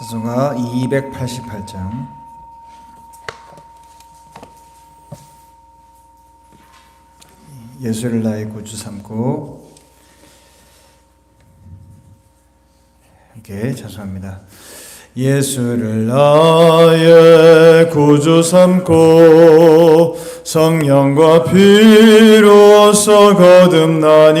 찬송가 288장 예수를 나의 구주 삼고 함께 찬송합니다. 예수를 나의 구주 삼고 성령과 피로써 거듭나니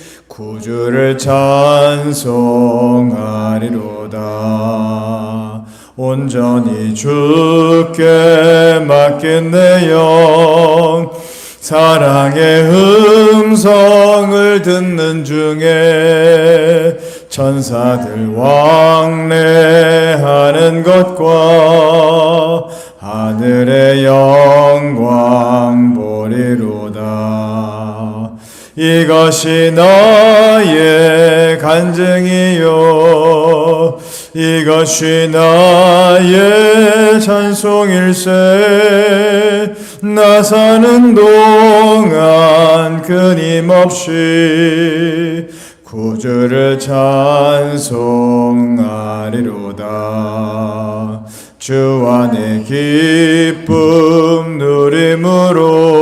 구주를 찬송하리로다. 온전히 주께 맡긴 내영 사랑의 음성을 듣는 중에 천사들 왕래하는 것과 하늘의 영광 보리로다 이것이 나의 간증이요. 이것이 나의 찬송일세. 나 사는 동안 끊임없이 구주를 찬송하리로다. 주 안에 기쁨 누림으로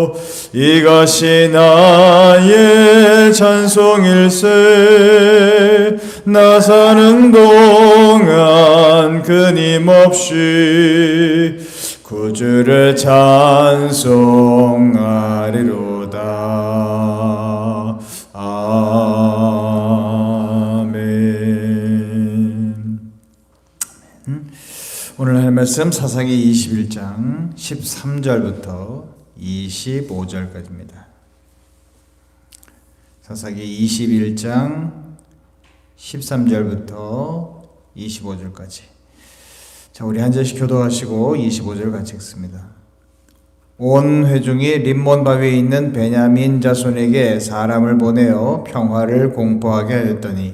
이것이 나의 찬송일세. 나 사는 동안 끊임없이 구주를 찬송하리로다. 아멘. 오늘 할 말씀 사사기 21장 13절부터 25절까지입니다. 사사기 21장 13절부터 25절까지. 자, 우리 한 절씩 교도하시고 25절 같이 읽습니다. 온 회중이 림몬 바위에 있는 베냐민 자손에게 사람을 보내어 평화를 공포하게 하였더니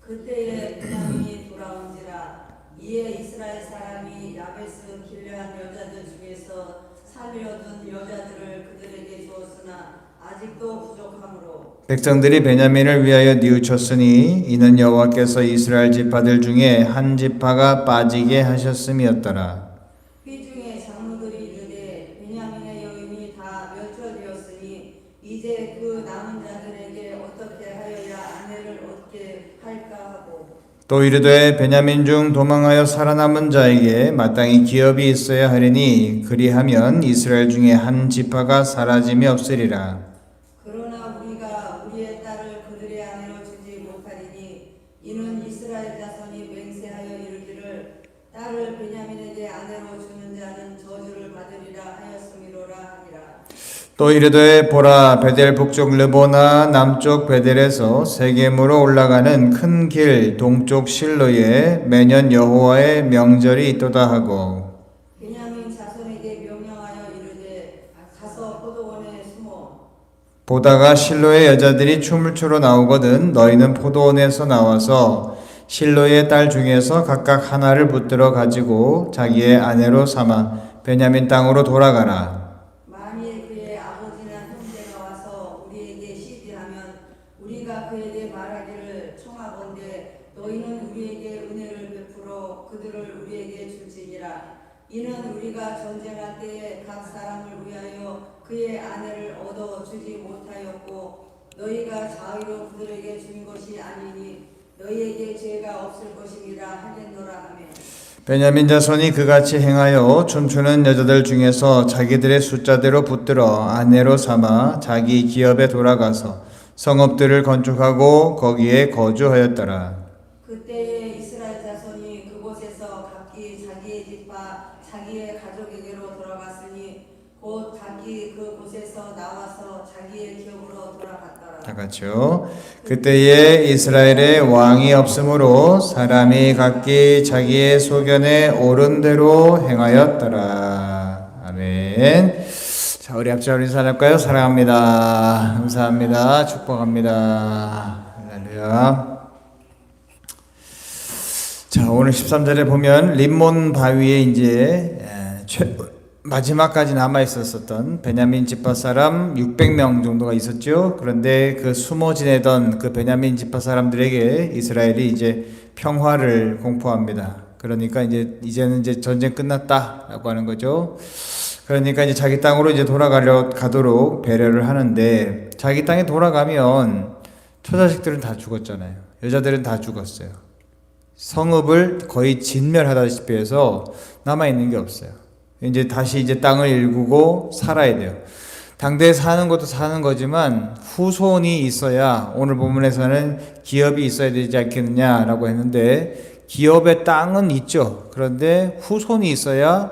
그때에 베냐민이 돌아온지라 이에 이스라엘 사람이 야베스 길르한 여자들 중에서 백성들이 베냐민을 위하여 뉘우쳤으니 이는 여호와께서 이스라엘 지파들 중에 한 지파가 빠지게 하셨음이었더라. 회중의 장로들이 이르되 베냐민의 여인이 다 멸절되었으니 이제 그 남은 자들에게 어떻게 하여야 아내를 얻게 할까 하고 또 이르되 베냐민 중 도망하여 살아남은 자에게 마땅히 기업이 있어야 하리니 그리하면 이스라엘 중에 한 지파가 사라짐이 없으리라. 그러나 우리가 우리의 딸을 그들의 아내로 주지 못하리니 이는 이스라엘 자손이 맹세하여 이르기를 딸을 베냐민에게 아내로 주는 자는 저주를 받으리라 하였음이로라 하니라 또 이르되 보라 베델 북쪽 르보나 남쪽 베델에서 세겜으로 올라가는 큰 길 동쪽 실로에 매년 여호와의 명절이 있도다 하고 베냐민 자손에게 명령하여 이르되 가서 포도원에 숨어 보다가 실로의 여자들이 춤을 추러 나오거든 너희는 포도원에서 나와서 실로의 딸 중에서 각각 하나를 붙들어 가지고 자기의 아내로 삼아 베냐민 땅으로 돌아가라. 형제가 와서 우리에게 시기하면 우리가 그에게 말하기를 청하건대 너희는 우리에게 은혜를 베풀어 그들을 우리에게 줄지니라. 이는 우리가 전쟁할 때에 각 사람을 위하여 그의 아내를 얻어 주지 못하였고 너희가 자의로 그들에게 준 것이 아니니 너희에게 죄가 없을 것임이라 하겠노라 하며 베냐민 자손이 그같이 행하여 춤추는 여자들 중에서 자기들의 숫자대로 붙들어 아내로 삼아 자기 기업에 돌아가서 성읍들을 건축하고 거기에 거주하였더라. 그때에 이스라엘 자손이 그곳에서 각기 자기의 집과 자기의 가족에게로 돌아갔으니 곧 각기 그 곳에서 나와서 자기의 기업으로 돌아갔더라. 다 같이요. 그때에 이스라엘에 왕이 없으므로 사람이 각기 자기의 소견에 옳은 대로 행하였더라. 아멘. 자, 우리 앞자 우리 사람까요? 사랑합니다. 감사합니다. 축복합니다. 할렐루야. 자, 오늘 13절에 보면 림몬 바위에 이제 에, 최, 마지막까지 남아 있었었던 베냐민 지파 사람 600명 정도가 있었죠. 그런데 그 숨어 지내던 그 베냐민 지파 사람들에게 이스라엘이 이제 평화를 공포합니다. 그러니까 이제 이제는 이제 전쟁 끝났다라고 하는 거죠. 그러니까 이제 자기 땅으로 이제 돌아가려 가도록 배려를 하는데 자기 땅에 돌아가면 처자식들은 다 죽었잖아요. 여자들은 다 죽었어요. 성읍을 거의 진멸하다시피 해서 남아 있는 게 없어요. 이제 다시 이제 땅을 일구고 살아야 돼요. 당대에 사는 것도 사는 거지만 후손이 있어야 오늘 본문에서는 기업이 있어야 되지 않겠느냐라고 했는데 기업의 땅은 있죠. 그런데 후손이 있어야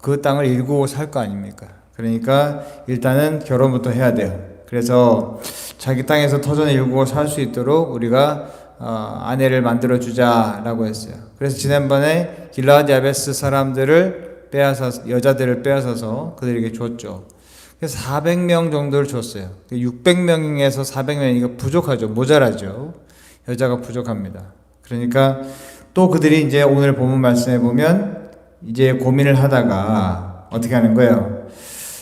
그 땅을 일구고 살 거 아닙니까? 그러니까 일단은 결혼부터 해야 돼요. 그래서 자기 땅에서 터전을 일구고 살 수 있도록 우리가 어, 아내를 만들어 주자라고 했어요. 그래서 지난번에 길라드 야베스 사람들을 빼앗아 여자들을 빼앗아서 그들에게 줬죠. 그래서 400명 정도를 줬어요. 600명에서 400명 이거 부족하죠. 모자라죠. 여자가 부족합니다. 그러니까 또 그들이 이제 오늘 본문 말씀해 보면 이제 고민을 하다가 어떻게 하는 거예요?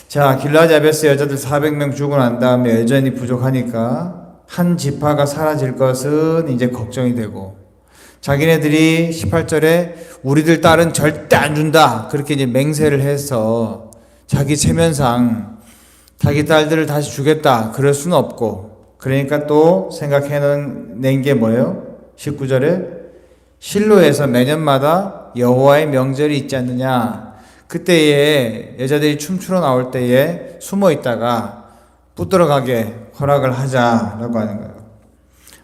자, 길라드 야베스 여자들 400명 주고 난 다음에 여전히 부족하니까 한 지파가 사라질 것은 이제 걱정이 되고 자기네들이 18절에 우리들 딸은 절대 안 준다. 그렇게 이제 맹세를 해서 자기 체면상 자기 딸들을 다시 주겠다. 그럴 수는 없고. 그러니까 또 생각해낸 게 뭐예요? 19절에 실로에서 매년마다 여호와의 명절이 있지 않느냐. 그때에 여자들이 춤추러 나올 때에 숨어 있다가 붙들어가게 허락을 하자라고 하는 거예요.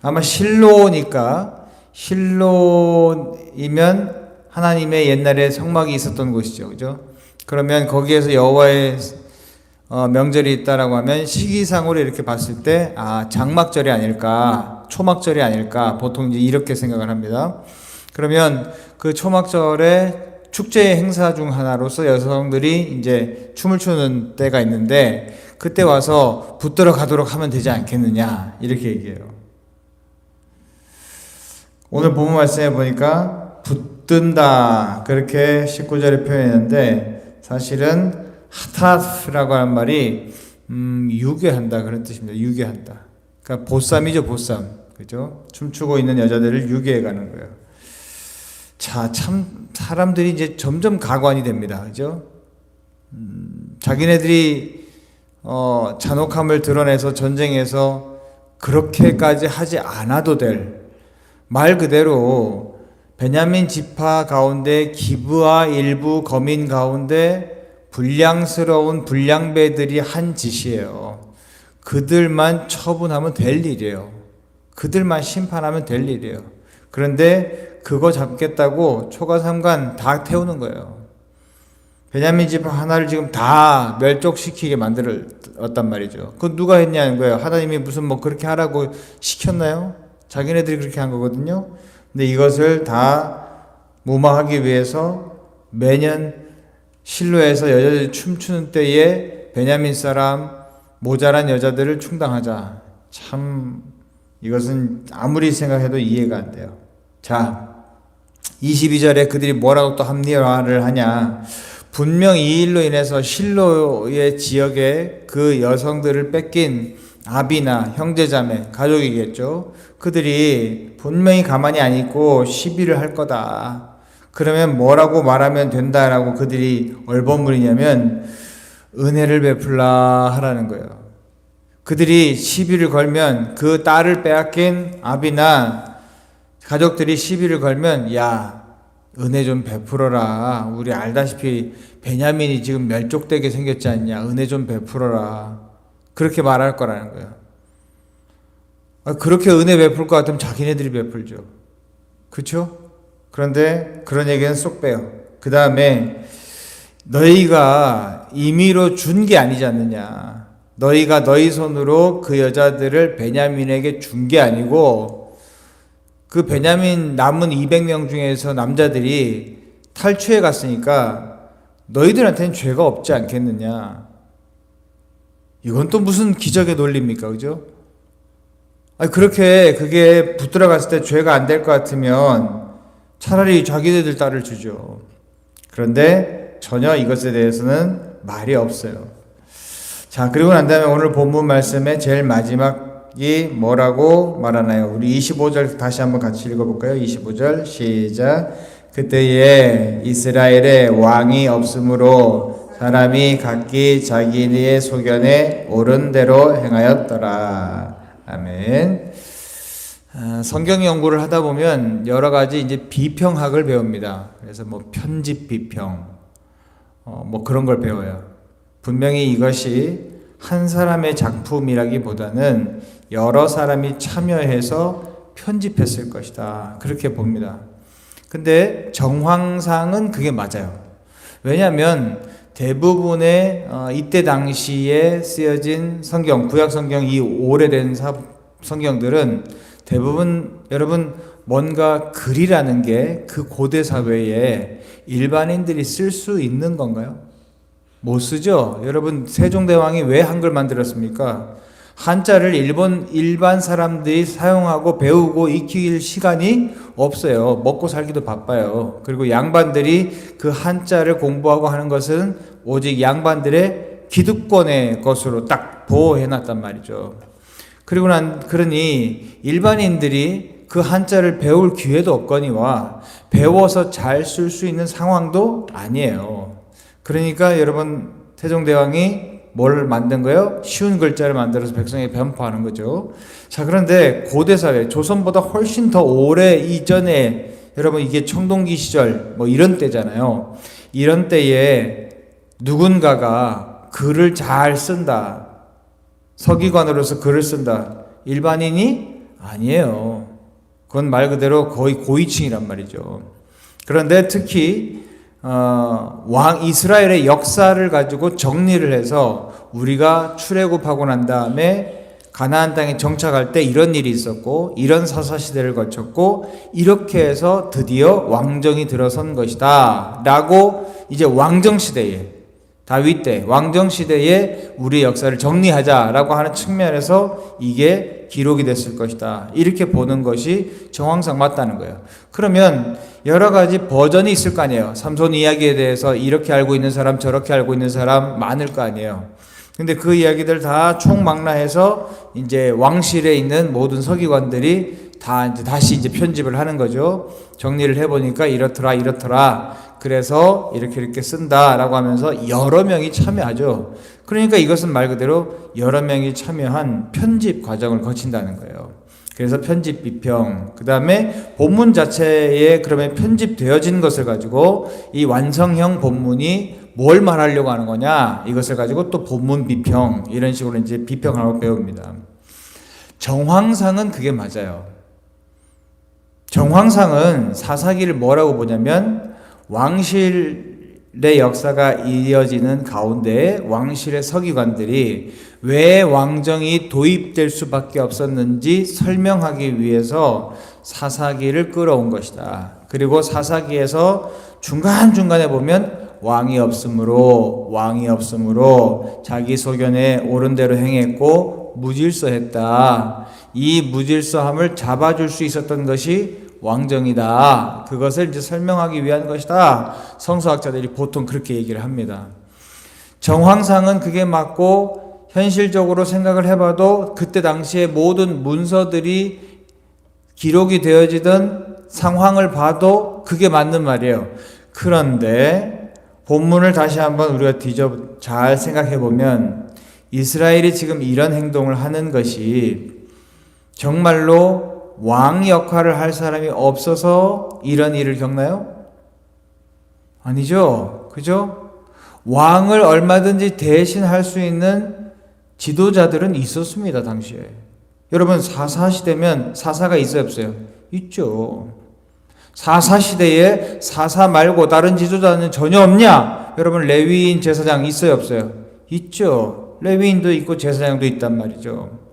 아마 실로니까 실로이면 하나님의 옛날에 성막이 있었던 곳이죠. 그죠? 그러면 거기에서 여호와의 어, 명절이 있다라고 하면 시기상으로 이렇게 봤을 때 아, 장막절이 아닐까, 초막절이 아닐까 보통 이제 이렇게 생각을 합니다. 그러면 그 초막절에 축제 행사 중 하나로서 여성들이 이제 춤을 추는 때가 있는데 그때 와서 붙들어 가도록 하면 되지 않겠느냐 이렇게 얘기해요. 오늘 본문 말씀해 보니까 붙든다 그렇게 19절에 표현했는데 사실은 하타프라고 하는 말이 음, 유괴한다 그런 뜻입니다. 유괴한다. 그러니까 보쌈이죠 보쌈 그죠? 춤추고 있는 여자들을 유괴해 가는 거예요. 자, 참 사람들이 이제 점점 가관이 됩니다. 그죠? 음, 자기네들이 어, 잔혹함을 드러내서 전쟁에서 그렇게까지 하지 않아도 될 말 그대로 베냐민 지파 가운데 기브와 일부 거민 가운데 불량스러운 불량배들이 한 짓이에요. 그들만 처분하면 될 일이에요. 그들만 심판하면 될 일이에요. 그런데 그거 잡겠다고 초가삼간 다 태우는 거예요. 베냐민 지파 하나를 지금 다 멸족시키게 만들었단 말이죠. 그 누가 했냐는 거예요. 하나님이 무슨 뭐 그렇게 하라고 시켰나요? 자기네들이 그렇게 한 거거든요. 근데 이것을 다 무마하기 위해서 매년 실로에서 여자들이 춤추는 때에 베냐민 사람 모자란 여자들을 충당하자. 참 이것은 아무리 생각해도 이해가 안 돼요. 자, 22절에 그들이 뭐라고 또 합리화를 하냐. 분명 이 일로 인해서 실로의 지역에 그 여성들을 뺏긴 아비나 형제자매, 가족이겠죠. 그들이 분명히 가만히 안 있고 시비를 할 거다. 그러면 뭐라고 말하면 된다라고 그들이 얼버무리냐면 은혜를 베풀라 하라는 거예요. 그들이 시비를 걸면 그 딸을 빼앗긴 아비나 가족들이 시비를 걸면 야 은혜 좀 베풀어라. 우리 알다시피 베냐민이 지금 멸족되게 생겼지 않냐. 은혜 좀 베풀어라. 그렇게 말할 거라는 거예요. 아, 그렇게 은혜 베풀 것 같으면 자기네들이 베풀죠. 그렇죠? 그런데 그런 얘기는 쏙 빼요. 그 다음에 너희가 임의로 준 게 아니지 않느냐. 너희가 너희 손으로 그 여자들을 베냐민에게 준 게 아니고 그 베냐민 남은 200명 중에서 남자들이 탈취해 갔으니까 너희들한테는 죄가 없지 않겠느냐. 이건 또 무슨 기적의 논리입니까? 그죠? 아니, 그렇게 그게 붙들어 갔을 때 죄가 안 될 것 같으면 차라리 자기네들 딸을 주죠. 그런데 전혀 이것에 대해서는 말이 없어요. 자, 그리고 난 다음에 오늘 본문 말씀의 제일 마지막이 뭐라고 말하나요? 우리 25절 다시 한번 같이 읽어볼까요? 25절 시작. 그때에 이스라엘에 왕이 없으므로 사람이 각기 자기의 소견에 옳은 대로 행하였더라. 아멘. 아, 성경 연구를 하다 보면 여러 가지 이제 비평학을 배웁니다. 그래서 뭐 편집 비평, 어, 뭐 그런 걸 배워요. 분명히 이것이 한 사람의 작품이라기보다는 여러 사람이 참여해서 편집했을 것이다. 그렇게 봅니다. 근데 정황상은 그게 맞아요. 왜냐하면 대부분의 어, 이때 당시에 쓰여진 성경, 구약 성경 이 오래된 사, 성경들은 대부분 여러분 뭔가 글이라는 게 그 고대 사회에 일반인들이 쓸 수 있는 건가요? 못 쓰죠. 여러분 세종대왕이 왜 한글 만들었습니까? 한자를 일본 일반 사람들이 사용하고 배우고 익힐 시간이 없어요. 먹고 살기도 바빠요. 그리고 양반들이 그 한자를 공부하고 하는 것은 오직 양반들의 기득권의 것으로 딱 보호해 놨단 말이죠. 그리고 난 그러니 일반인들이 그 한자를 배울 기회도 없거니와 배워서 잘 쓸 수 있는 상황도 아니에요. 그러니까 여러분 태종대왕이 뭘 만든 거예요? 쉬운 글자를 만들어서 백성에게 변포하는 거죠. 자, 그런데 고대 사회, 조선보다 훨씬 더 오래 이전에 여러분 이게 청동기 시절 뭐 이런 때잖아요. 이런 때에 누군가가 글을 잘 쓴다. 서기관으로서 글을 쓴다. 일반인이 아니에요. 그건 말 그대로 거의 고위층이란 말이죠. 그런데 특히 어, 왕 이스라엘의 역사를 가지고 정리를 해서 우리가 출애굽하고 난 다음에 가나안 땅에 정착할 때 이런 일이 있었고 이런 사사 시대를 거쳤고 이렇게 해서 드디어 왕정이 들어선 것이다라고 이제 왕정 시대에 다윗 때 왕정 시대에 우리 역사를 정리하자라고 하는 측면에서 이게 기록이 됐을 것이다. 이렇게 보는 것이 정황상 맞다는 거예요. 그러면 여러 가지 버전이 있을 거 아니에요. 삼손 이야기에 대해서 이렇게 알고 있는 사람, 저렇게 알고 있는 사람 많을 거 아니에요. 근데 그 이야기들 다 총망라해서 이제 왕실에 있는 모든 서기관들이 다 이제 다시 이제 편집을 하는 거죠. 정리를 해보니까 이렇더라, 이렇더라. 그래서 이렇게 이렇게 쓴다라고 하면서 여러 명이 참여하죠. 그러니까 이것은 말 그대로 여러 명이 참여한 편집 과정을 거친다는 거예요. 그래서 편집 비평, 그 다음에 본문 자체에 그러면 편집되어진 것을 가지고 이 완성형 본문이 뭘 말하려고 하는 거냐 이것을 가지고 또 본문 비평 이런 식으로 이제 비평하고 배웁니다. 정황상은 그게 맞아요. 정황상은 사사기를 뭐라고 보냐면 왕실의 역사가 이어지는 가운데 왕실의 서기관들이 왜 왕정이 도입될 수밖에 없었는지 설명하기 위해서 사사기를 끌어온 것이다. 그리고 사사기에서 중간중간에 보면 왕이 없으므로 왕이 없으므로 자기 소견에 옳은 대로 행했고 무질서했다. 이 무질서함을 잡아줄 수 있었던 것이 왕정이다. 그것을 이제 설명하기 위한 것이다. 성서학자들이 보통 그렇게 얘기를 합니다. 정황상은 그게 맞고 현실적으로 생각을 해봐도 그때 당시에 모든 문서들이 기록이 되어지던 상황을 봐도 그게 맞는 말이에요. 그런데 본문을 다시 한번 우리가 뒤져 잘 생각해 보면 이스라엘이 지금 이런 행동을 하는 것이 정말로 왕 역할을 할 사람이 없어서 이런 일을 겪나요? 아니죠. 그죠? 왕을 얼마든지 대신할 수 있는 지도자들은 있었습니다, 당시에. 여러분, 사사 시대면 사사가 있어요, 없어요? 있죠. 사사 시대에 사사 말고 다른 지도자는 전혀 없냐? 여러분, 레위인 제사장 있어요, 없어요? 있죠. 레위인도 있고 제사장도 있단 말이죠.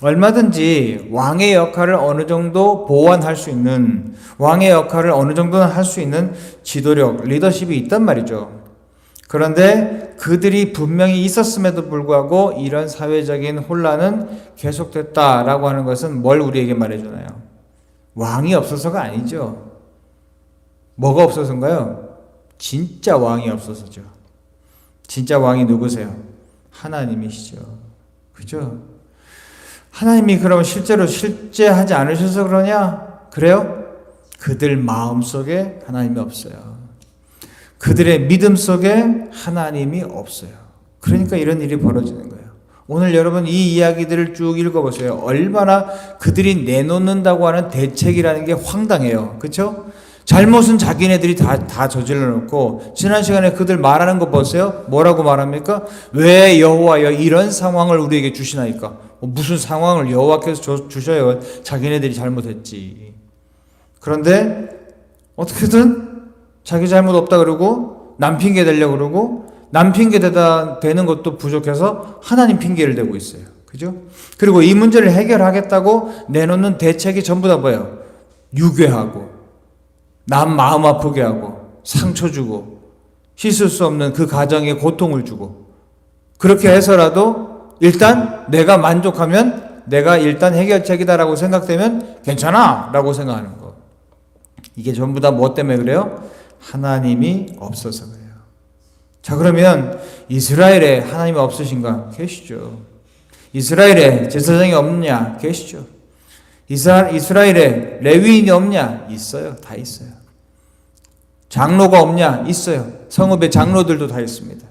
얼마든지 왕의 역할을 어느 정도 보완할 수 있는 왕의 역할을 어느 정도는 할 수 있는 지도력, 리더십이 있단 말이죠. 그런데 그들이 분명히 있었음에도 불구하고 이런 사회적인 혼란은 계속됐다라고 하는 것은 뭘 우리에게 말해주나요? 왕이 없어서가 아니죠. 뭐가 없어서인가요? 진짜 왕이 없어서죠. 진짜 왕이 누구세요? 하나님이시죠. 그죠? 하나님이 그럼 실제로 실제하지 않으셔서 그러냐? 그래요? 그들 마음 속에 하나님이 없어요. 그들의 믿음 속에 하나님이 없어요. 그러니까 이런 일이 벌어지는 거예요. 오늘 여러분 이 이야기들을 쭉 읽어보세요. 얼마나 그들이 내놓는다고 하는 대책이라는 게 황당해요. 그렇죠? 잘못은 자기네들이 다, 다 저질러 놓고, 지난 시간에 그들 말하는 거 보세요. 뭐라고 말합니까? 왜 여호와여 이런 상황을 우리에게 주시나이까? 어, 무슨 상황을 여호와께서 줘- 주셔요? 자기네들이 잘못했지. 그런데 어떻게든 자기 잘못 없다 그러고 남 핑계 대려고 그러고 남 핑계 대다 되는 것도 부족해서 하나님 핑계를 대고 있어요. 그죠? 그리고 이 문제를 해결하겠다고 내놓는 대책이 전부 다 뭐예요? 유괴하고 남 마음 아프게 하고 상처 주고 씻을 수 없는 그 가정에 고통을 주고 그렇게 해서라도 일단 내가 만족하면 내가 일단 해결책이다라고 생각되면 괜찮아라고 생각하는 거. 이게 전부 다 뭐 때문에 그래요? 하나님이 없어서 그래요. 자 그러면 이스라엘에 하나님이 없으신가? 계시죠. 이스라엘에 제사장이 없느냐? 계시죠. 이스라, 이스라엘에 레위인이 없냐? 있어요. 다 있어요. 장로가 없냐? 있어요. 성읍의 장로들도 다 있습니다.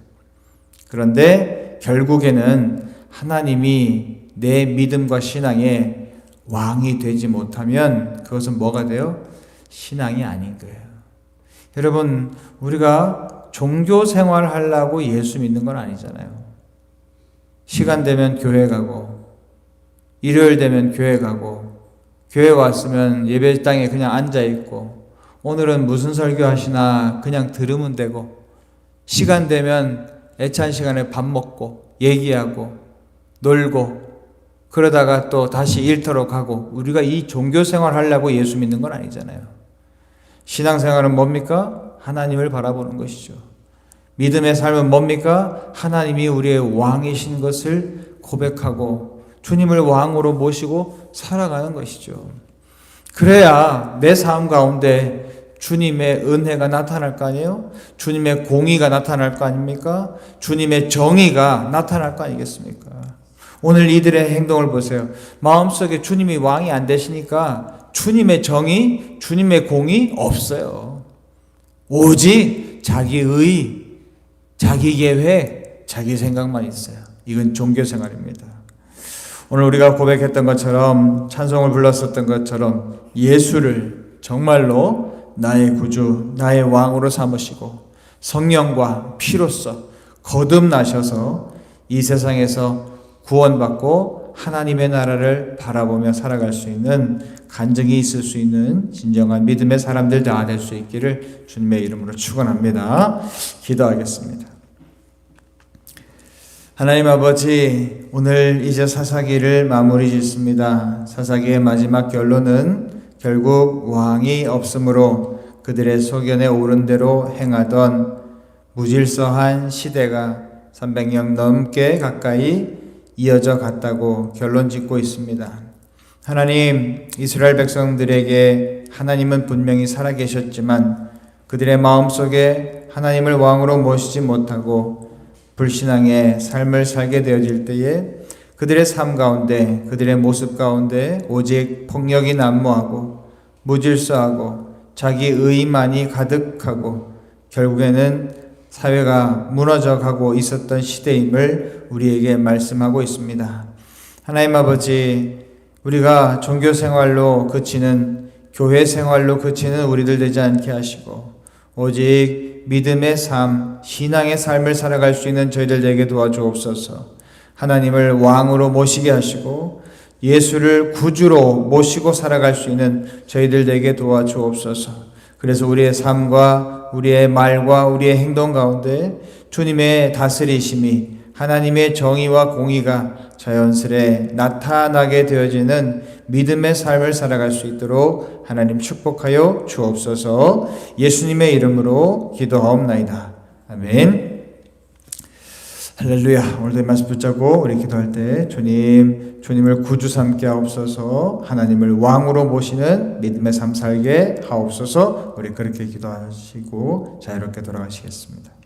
그런데 결국에는 하나님이 내 믿음과 신앙의 왕이 되지 못하면 그것은 뭐가 돼요? 신앙이 아닌 거예요. 여러분, 우리가 종교 생활 하려고 예수 믿는 건 아니잖아요. 시간 되면 교회 가고, 일요일 되면 교회 가고, 교회 왔으면 예배당에 그냥 앉아 있고, 오늘은 무슨 설교 하시나 그냥 들으면 되고, 시간 되면 애찬 시간에 밥 먹고, 얘기하고, 놀고, 그러다가 또 다시 일터로 가고, 우리가 이 종교 생활 하려고 예수 믿는 건 아니잖아요. 신앙 생활은 뭡니까? 하나님을 바라보는 것이죠. 믿음의 삶은 뭡니까? 하나님이 우리의 왕이신 것을 고백하고 주님을 왕으로 모시고 살아가는 것이죠. 그래야 내 삶 가운데 주님의 은혜가 나타날 거 아니에요? 주님의 공의가 나타날 거 아닙니까? 주님의 정의가 나타날 거 아니겠습니까? 오늘 이들의 행동을 보세요. 마음속에 주님이 왕이 안 되시니까 주님의 정의, 주님의 공이 없어요. 오직 자기의, 자기 계획, 자기 생각만 있어요. 이건 종교 생활입니다. 오늘 우리가 고백했던 것처럼 찬송을 불렀었던 것처럼 예수를 정말로 나의 구주, 나의 왕으로 삼으시고 성령과 피로써 거듭나셔서 이 세상에서 구원받고 하나님의 나라를 바라보며 살아갈 수 있는 간증이 있을 수 있는 진정한 믿음의 사람들 다 될 수 있기를 주님의 이름으로 축원합니다. 기도하겠습니다. 하나님 아버지, 오늘 이제 사사기를 마무리 짓습니다. 사사기의 마지막 결론은 결국 왕이 없으므로 그들의 소견에 오른 대로 행하던 무질서한 시대가 300년 넘게 가까이 이어져 갔다고 결론 짓고 있습니다. 하나님, 이스라엘 백성들에게 하나님은 분명히 살아계셨지만 그들의 마음속에 하나님을 왕으로 모시지 못하고 불신앙의 삶을 살게 되어질 때에 그들의 삶 가운데 그들의 모습 가운데 오직 폭력이 난무하고 무질서하고 자기 의만이 가득하고 결국에는 사회가 무너져 가고 있었던 시대임을 우리에게 말씀하고 있습니다. 하나님 아버지, 우리가 종교 생활로 그치는 교회 생활로 그치는 우리들 되지 않게 하시고 오직 믿음의 삶, 신앙의 삶을 살아갈 수 있는 저희들 되게 도와주옵소서. 하나님을 왕으로 모시게 하시고 예수를 구주로 모시고 살아갈 수 있는 저희들 되게 도와주옵소서. 그래서 우리의 삶과 우리의 말과 우리의 행동 가운데 주님의 다스리심이 하나님의 정의와 공의가 자연스레 나타나게 되어지는 믿음의 삶을 살아갈 수 있도록 하나님 축복하여 주옵소서 예수님의 이름으로 기도하옵나이다. 아멘. 할렐루야. 오늘도 이 말씀 붙잡고 우리 기도할 때 주님, 주님을 구주 삼게 하옵소서. 하나님을 왕으로 모시는 믿음의 삶 살게 하옵소서. 우리 그렇게 기도하시고 자유롭게 돌아가시겠습니다.